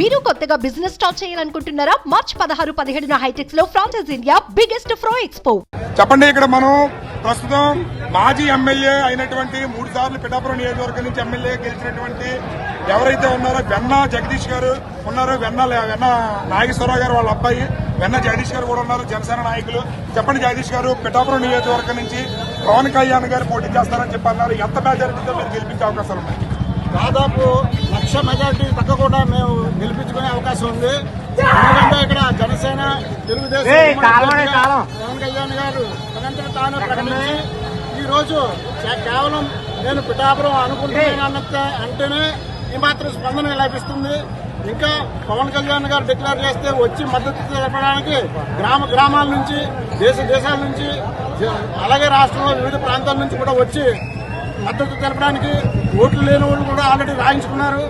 మీరు కొత్తగా business start చేయాలనుకుంటున్నారా? మార్చ్ పదహారు పదిహేడున హైటెక్స్లో ఫ్రాన్సెస్ ఇండియా బిగ్గెస్ట్ ఫ్రో ఎక్స్పో చెప్పండి ఇక్కడ మనం ప్రస్తుతం మాజీ ఎమ్మెల్యే అయినటువంటి మూడు సార్లు పిఠాపురం నియోజకవర్గం నుంచి ఎమ్మెల్యే గెలిచినటువంటి ఎవరైతే ఉన్నారో వెన్న జగదీష్ గారు ఉన్నారు వెన్న వెన్న నాగేశ్వరరావు గారు వాళ్ళ అబ్బాయి వెన్న జగదీష్ గారు కూడా ఉన్నారు జనసేన నాయకులు. చెప్పండి జగదీష్ గారు పిఠాపురం నియోజకవర్గం నుంచి పవన్ కళ్యాణ్ గారు పోటీ చేస్తారని చెప్పి అన్నారు ఎంత మెజారిటీతో మీరు గెలిపించే అవకాశాలు ఉన్నాయి? దాదాపు లక్ష మెజార్టీ తగ్గకుండా మేము అవకాశం ఉంది. ఎందుకంటే ఇక్కడ జనసేన తెలుగుదేశం పవన్ కళ్యాణ్ గారు తనంతట తాను ప్రకటించి ఈ రోజు కేవలం నేను పిఠాపురం అనుకుంటున్నాను అంటేనే ఈ మాత్రం స్పందన లభిస్తుంది. ఇంకా పవన్ కళ్యాణ్ గారు డిక్లేర్ చేస్తే వచ్చి మద్దతు తెలపడానికి గ్రామ గ్రామాల నుంచి దేశ దేశాల నుంచి అలాగే రాష్ట్రంలో వివిధ ప్రాంతాల నుంచి కూడా వచ్చి మద్దతు తెలపడానికి ఓట్లు లేని వాళ్ళు కూడా ఆల్రెడీ రాయించుకున్నారు.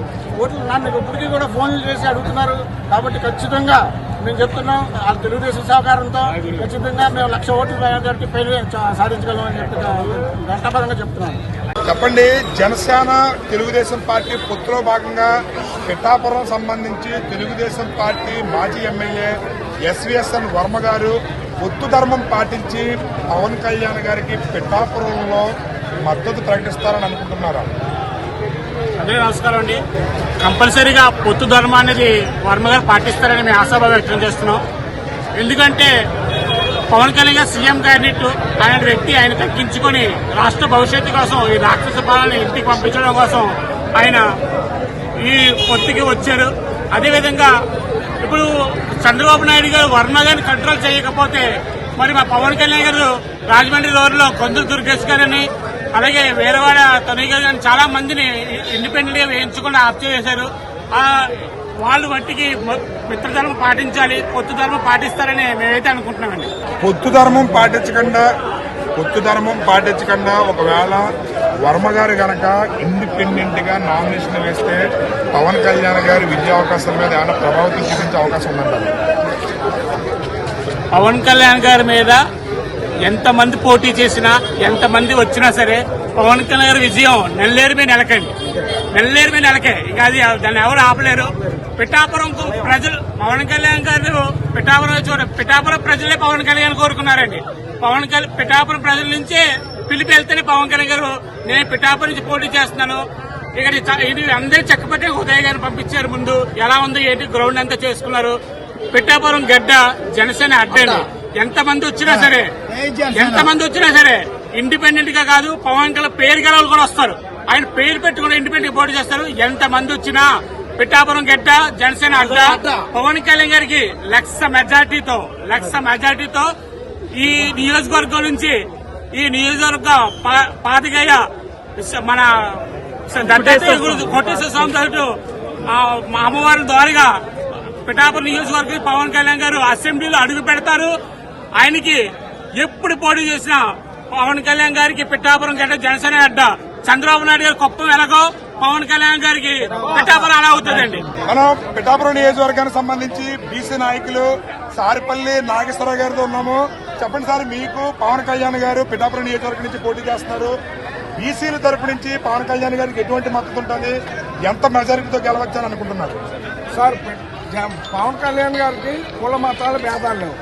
ఓట్లు నన్ను ఇప్పటికీ కూడా ఫోన్లు చేసి అడుగుతున్నారు. కాబట్టి ఖచ్చితంగా మేము చెప్తున్నాం ఆ తెలుగుదేశం సహకారంతో ఖచ్చితంగా మేము లక్ష ఓట్లు మెజారిటీ పైన సాధించగలమని చెప్పి ఘంటాపరంగా చెప్తున్నాను చెప్పండి జనసేన తెలుగుదేశం పార్టీ పొత్తులో భాగంగా పిఠాపురం సంబంధించి తెలుగుదేశం పార్టీ మాజీ ఎమ్మెల్యే ఎస్విఎస్ఎన్ వర్మ గారు పొత్తు ధర్మం పాటించి పవన్ కళ్యాణ్ గారికి పిఠాపురంలో మద్దతు ప్రకటిస్తారని అనుకుంటున్నారా? అందరికీ నమస్కారం అండి. కంపల్సరీగా పొత్తు ధర్మం అనేది వర్మ గారు పాటిస్తారని మేము ఆశాభావం వ్యక్తం చేస్తున్నాం. ఎందుకంటే పవన్ కళ్యాణ్ గారు సీఎం క్యాండిడేట్ ఆయన వ్యక్తి ఆయన తగ్గించుకొని రాష్ట్ర భవిష్యత్తు కోసం ఈ రాక్షస పాలన ఇంటికి పంపించడం కోసం ఆయన ఈ పొత్తుకి వచ్చారు. అదేవిధంగా ఇప్పుడు చంద్రబాబు నాయుడు గారు వర్మ గారిని కంట్రోల్ చేయకపోతే మరి మా పవన్ కళ్యాణ్ గారు రాజమండ్రి రోడ్లో కొందరు దుర్గేష్ గారని అలాగే వేరేవాడ తనయ్య గారు చాలా మందిని ఇండిపెండెంట్గా వేయించకుండా ఆప్ చేశారు. ఆ వాళ్ళు మట్టికి మిత్రధర్మం పాటించాలి పొత్తు ధర్మం పాటిస్తారని మేమైతే అనుకుంటున్నామండి. పొత్తు ధర్మం పాటించకుండా పొత్తు ధర్మం పాటించకుండా ఒకవేళ వర్మ గారు గనక ఇండిపెండెంట్గా నామినేషన్ వేస్తే పవన్ కళ్యాణ్ గారి విద్యా అవకాశాల మీద ఏమైనా ప్రభావితం చూపించే అవకాశం ఉందంటారు? పవన్ కళ్యాణ్ గారి మీద ఎంతమంది పోటీ చేసినా ఎంతమంది వచ్చినా సరే పవన్ కళ్యాణ్ గారి విజయం నెల్లేరు మీద నెలకండి. నెల్లేరు మీద నెలకే. ఇక అది దాన్ని ఎవరు ఆపలేరు. పిఠాపురం ప్రజలు పవన్ కళ్యాణ్ గారు పిఠాపురం చూడ పిఠాపురం ప్రజలే పవన్ కళ్యాణ్ కోరుకున్నారండి. పవన్ కళ్యాణ్ పిఠాపురం ప్రజల నుంచే పిలిపి వెళ్తేనే పవన్ కళ్యాణ్ గారు నేను పిఠాపురం నుంచి పోటీ చేస్తున్నాను. ఇక్కడ ఇది అందరూ చెక్కపట్టే ఉదయ్ గారిని పంపించారు ముందు. ఎలా ఉంది ఏంటి గ్రౌండ్ అంతా చేసుకున్నారు. పిఠాపురం గడ్డ జనసేన అడ్డండి. ఎంతమంది వచ్చినా సరే ఎంతమంది వచ్చినా సరే ఇండిపెండెంట్గా కాదు పవన్ కళ్యాణ్ పేరు గల కూడా వస్తారు. ఆయన పేరు పెట్టుకుని ఇండిపెండెంట్ పోటీ చేస్తారు. ఎంతమంది వచ్చినా పిఠాపురం గడ్డ జనసేన అడ్డ పవన్ కళ్యాణ్ గారికి లక్ష మెజార్టీతో లక్ష మెజార్టీతో ఈ నియోజకవర్గం నుంచి ఈ నియోజకవర్గ పా- మన కోటేశ్వర స్వామి తరటు మా అమ్మవారి ద్వారాగా పిఠాపురం నియోజకవర్గం పవన్ కళ్యాణ్ గారు అసెంబ్లీలో అడుగు పెడతారు. ఆయనకి ఎప్పుడు పోటీ చేసినా పవన్ కళ్యాణ్ గారికి పిఠాపురం గడ్డ జనసేన అడ్డ చంద్రబాబు నాయుడు గారు కుప్పం ఎలాగో పవన్ కళ్యాణ్ గారికి పిఠాపురం అలా అవుతుందండి. మనం పిఠాపురం నియోజకవర్గానికి సంబంధించి బీసీ నాయకులు సారిపల్లి నాగేశ్వరరావు గారితో ఉన్నాము. చెప్పండి సార్ మీకు పవన్ కళ్యాణ్ గారు పిఠాపురం నియోజకవర్గం నుంచి పోటీ చేస్తున్నారు. బీసీల తరపు నుంచి పవన్ కళ్యాణ్ గారికి ఎటువంటి మద్దతు ఉంటుంది? ఎంత మెజారిటీతో గెలవచ్చని అనుకుంటున్నారు? సార్ పవన్ కళ్యాణ్ గారికి కుల మతాల భేదాలు లేవు.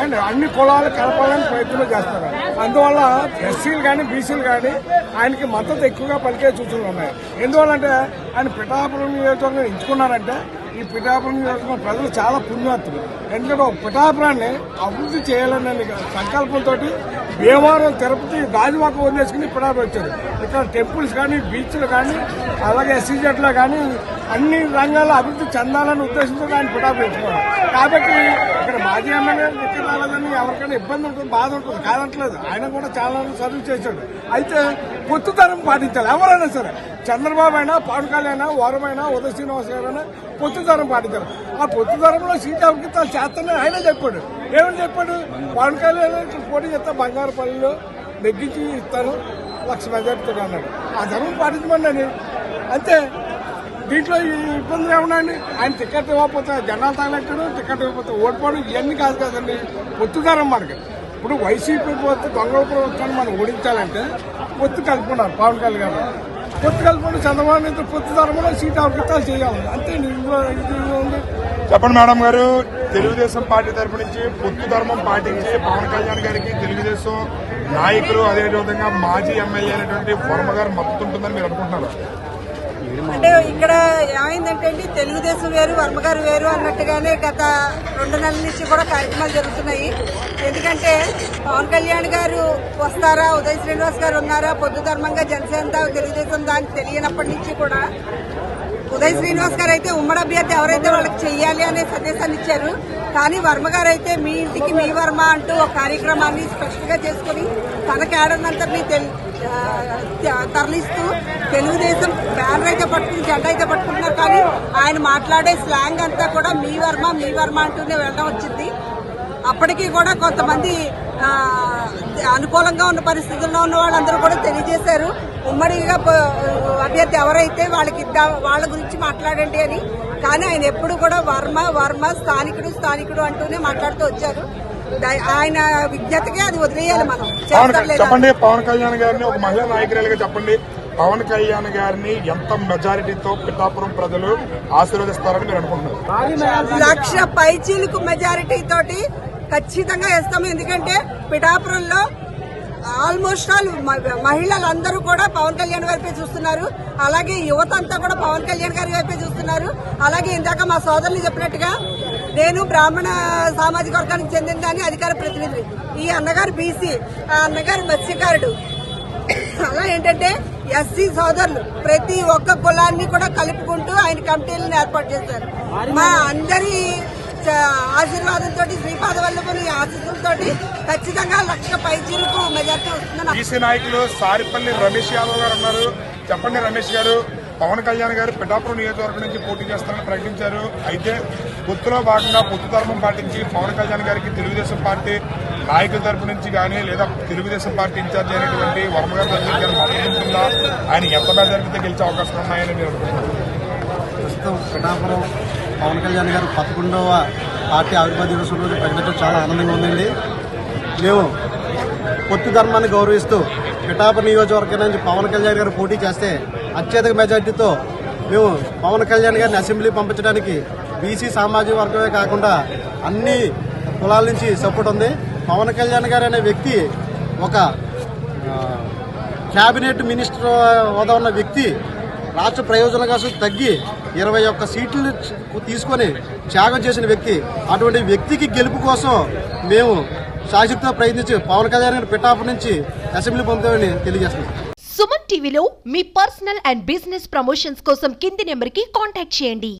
ఏంటి అన్ని కులాలు కలపాలని ప్రయత్నం చేస్తారు అందువల్ల ఎస్సీలు కానీ బీసీలు కానీ ఆయనకి మద్దతు ఎక్కువగా పలికే సూచనలు ఉన్నాయి. ఎందువల్లంటే ఆయన పిఠాపురం నియోజకవర్గం ఎంచుకున్నారంటే ఈ పిఠాపురం నియోజకవర్గం ప్రజలు చాలా పుణ్యాత్తులు ఎందుకంటే ఒక పిఠాపురాన్ని అభివృద్ధి చేయాలనే సంకల్పంతో భీమవరం తిరుపతి గాజువాక వదిలేసుకుని పిఠాపురం వచ్చారు. ఇక్కడ టెంపుల్స్ కానీ బీచ్లు కానీ అలాగే ఎస్సీజెట్లో కానీ అన్ని రంగాల్లో అభివృద్ధి చెందాలని ఉద్దేశంతో ఆయన పిఠాపురం కాబట్టి ఇక్కడ మాజీ ఎమ్మెల్యే ఇక్కడ రాలేదని ఎవరికైనా ఇబ్బంది ఉంటుంది బాధ ఉంటుంది కాదట్లేదు ఆయన కూడా చాలా సర్వ్ చేశాడు. అయితే పొత్తుతరం పాటించాలి. ఎవరైనా సరే చంద్రబాబు అయినా పవన్ కళ్యాణ్ అయినా వరమైనా ఉదయ శ్రీనివాస్ గారైనా పొత్తుతరం పాటించారు ఆ పొత్తుతరంలో సీట్ అవకితాలు చేస్తానని ఆయన చెప్పాడు. ఏమని చెప్పాడు? పవన్ కళ్యాణ్ ఇక్కడ పోటీ చేస్తా బంగారుపల్లిలో నెగ్గించి ఇస్తాను లక్ష మెజార్టీతో అన్నాడు. ఆ ధర్మం పాటించమని అంతే. దీంట్లో ఇబ్బందులు ఏమన్నాయండి ఆయన టికెట్ ఇవ్వకపోతే జనాలు తగలెట్టాడు టికెట్ ఇవ్వకపోతే ఓడిపోవడం ఇవన్నీ కాదు కదండి. పొత్తుదారం మనకి. ఇప్పుడు వైసీపీ పోతే దొంగల ప్రభుత్వాన్ని మనం ఓడించాలంటే పొత్తు కలుపుకున్నారు పవన్ కళ్యాణ్ గారు. పొత్తు కలుపుకుని చంద్రబాబు నాయుడు పొత్తు ధర్మంలో సీట్ అవకాశాలు చేయాలి. అంతే ఉంది. చెప్పండి మేడం గారు తెలుగుదేశం పార్టీ తరపు నుంచి పొత్తు ధర్మం పాటించి పవన్ కళ్యాణ్ గారికి తెలుగుదేశం నాయకులు అదేవిధంగా మాజీ ఎమ్మెల్యే అయినటువంటి వర్మ గారు మద్దతు ఉంటుందని మీరు అనుకుంటున్నారు? అంటే ఇక్కడ ఏమైందంటే అండి తెలుగుదేశం వేరు వర్మ గారు వేరు అన్నట్టుగానే గత రెండు నెలల నుంచి కూడా కార్యక్రమాలు జరుగుతున్నాయి. ఎందుకంటే పవన్ కళ్యాణ్ గారు వస్తారా ఉదయ్ శ్రీనివాస్ గారు ఉన్నారా పొద్దు ధర్మంగా జనసేన తెలుగుదేశం దానికి తెలియనప్పటి నుంచి కూడా ఉదయ్ శ్రీనివాస్ గారు అయితే ఉమ్మడి అభ్యర్థి ఎవరైతే వాళ్ళకి చెయ్యాలి అనే సందేశాన్ని ఇచ్చారు. కానీ వర్మ గారు అయితే మీ ఇంటికి మీ వర్మ అంటూ ఒక కార్యక్రమాన్ని స్పష్టంగా చేసుకుని తన కేడర్నంతటినీ తెల్- తరలిస్తూ తెలుగుదేశం బ్యానర్ అయితే పట్టుకుని జెండా అయితే పట్టుకుంటున్నారు. కానీ ఆయన మాట్లాడే స్లాంగ్ అంతా కూడా మీ వర్మ మీ వర్మ అంటూనే వెళ్ళడం వచ్చింది. అప్పటికీ కూడా కొంతమంది అనుకూలంగా ఉన్న పరిస్థితుల్లో ఉన్న వాళ్ళందరూ కూడా తెలియజేశారు. ఉమ్మడిగా అభ్యర్థి ఎవరైతే వాళ్ళకి ఇద్దాం వాళ్ళ గురించి మాట్లాడండి అని. కానీ ఆయన ఎప్పుడు కూడా వర్మ వర్మ స్థానికుడు స్థానికుడు అంటూనే మాట్లాడుతూ వచ్చారు. ఆయన విజ్ఞతకే అది వదిలేయాలి మనం? చెప్పండి పవన్ కళ్యాణ్ గారిని ఒక మహిళా నాయకురాలుగా చెప్పండి. పవన్ కళ్యాణ్ గారిని ఎంత మెజారిటీతో పిఠాపురం ప్రజలు ఆశీర్వదిస్తారని మీరు అనుకుంటున్నారు? లక్ష పైచీలకు మెజారిటీ తోటి ఖచ్చితంగా వేస్తాము. ఎందుకంటే పిఠాపురంలో ఆల్మోస్ట్ ఆల్ మహిళలందరూ కూడా పవన్ కళ్యాణ్ వైపే చూస్తున్నారు. అలాగే యువత అంతా కూడా పవన్ కళ్యాణ్ గారి వైపే చూస్తున్నారు. అలాగే ఇందాక మా సోదరులు చెప్పినట్టుగా నేను బ్రాహ్మణ సామాజిక వర్గానికి చెందిందని అధికార ప్రతినిధి. ఈ అన్నగారు బీసీ ఆ అన్నగారు మత్స్యకారుడు. అలా ఏంటంటే ఎస్సీ సోదరులు ప్రతి ఒక్క కులాన్ని కూడా కలుపుకుంటూ ఆయన కమిటీలను ఏర్పాటు చేశారు. మా అందరి ఆశీర్వాదంతో శ్రీపాద వల్లభుని ఆశీస్సులతో ఖచ్చితంగా లక్ష పైచీలకు మెజార్టీ వస్తుందని బీసీ నాయకులు సారిపల్లి రమేష్ యాదవ్ గారు ఉన్నారు. చెప్పండి రమేష్ గారు. పవన్ కళ్యాణ్ గారు పిఠాపురం నియోజకవర్గం నుంచి పోటీ చేస్తారని ప్రకటించారు. అయితే పొత్తులో భాగంగా పొత్తు ధర్మం పాటించి పవన్ కళ్యాణ్ గారికి తెలుగుదేశం పార్టీ నాయకుల తరపు నుంచి కానీ లేదా తెలుగుదేశం పార్టీ ఇన్ఛార్జ్ అయినటువంటి వర్మ గారి ఉంటుందా? ఆయన ఎంత మెజారిటీతో గెలిచే అవకాశం ఉన్నాయని మీరు అనుకుంటున్నారు? ప్రస్తుతం పిఠాపురం పవన్ కళ్యాణ్ గారు పదకొండవ పార్టీ ఆవిర్భావ దినోత్సవం రోజు ప్రకటించడం చాలా ఆనందంగా ఉందండి. మేము పొత్తు ధర్మాన్ని గౌరవిస్తూ పిఠాపురం నియోజకవర్గం నుంచి పవన్ కళ్యాణ్ గారు పోటీ చేస్తే అత్యధిక మెజార్టీతో మేము పవన్ కళ్యాణ్ గారిని అసెంబ్లీ పంపించడానికి బీసీ సామాజిక వర్గమే కాకుండా అన్ని కులాల నుంచి సపోర్ట్ ఉంది. పవన్ కళ్యాణ్ గారు అనే వ్యక్తి ఒక క్యాబినెట్ మినిస్టర్ హోదా ఉన్న వ్యక్తి రాష్ట్ర ప్రయోజన కోసం తగ్గి ఇరవై ఒక్క సీట్లు తీసుకొని త్యాగం చేసిన వ్యక్తి అటువంటి వ్యక్తికి గెలుపు కోసం మేము శాశ్వత ప్రయత్నించి పవన్ కళ్యాణ్ గారిని పిఠాపు నుంచి అసెంబ్లీ పంపుతామని తెలియజేస్తున్నాం. సుమన్ టీవీలో మీ పర్సనల్ అండ్ బిజినెస్ ప్రమోషన్స్ కోసం కింది నెంబర్కి కాంటాక్ట్ చేయండి.